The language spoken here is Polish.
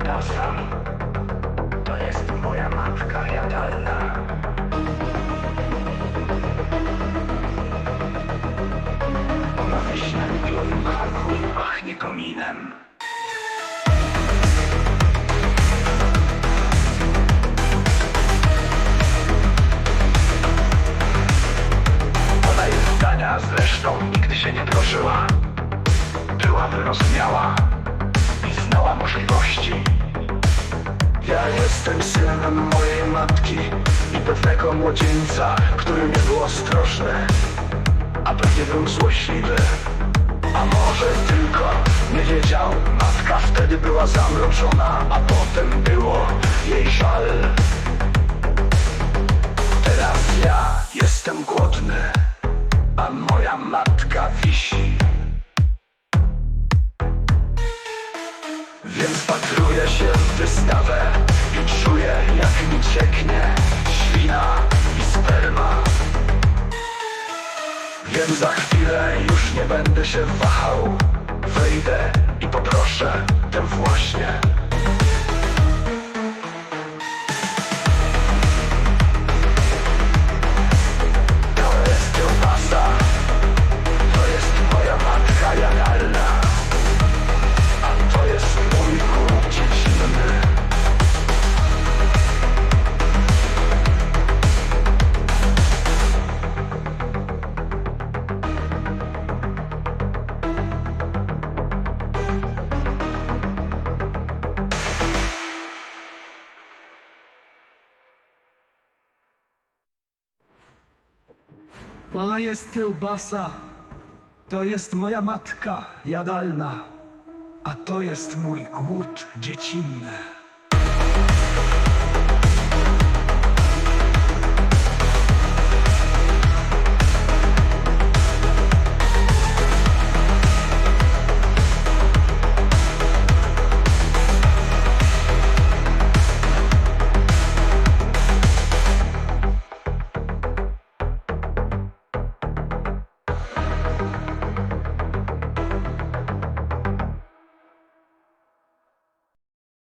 kiełbasa. To jest moja matka jadalna. Ona we śniadaniowym karku pachnie kominem. Ona jest tania, zresztą nigdy się nie proszyła. Była wyrozumiała znała możliwości. Ja jestem synem mojej matki i pewnego młodzieńca, który nie był ostrożny, a pewnie był złośliwy. A może tylko nie wiedział, matka wtedy była zamroczona, a potem było jej żal. Teraz ja jestem głodny, a moja matka wisi. Więc patruję się w wystawę i czuję jak mi cieknie świna i sperma. Wiem za chwilę już nie będę się wahał. Wejdę i poproszę tę właśnie. To jest kiełbasa. To jest moja matka jadalna. A to jest mój głód dziecinny.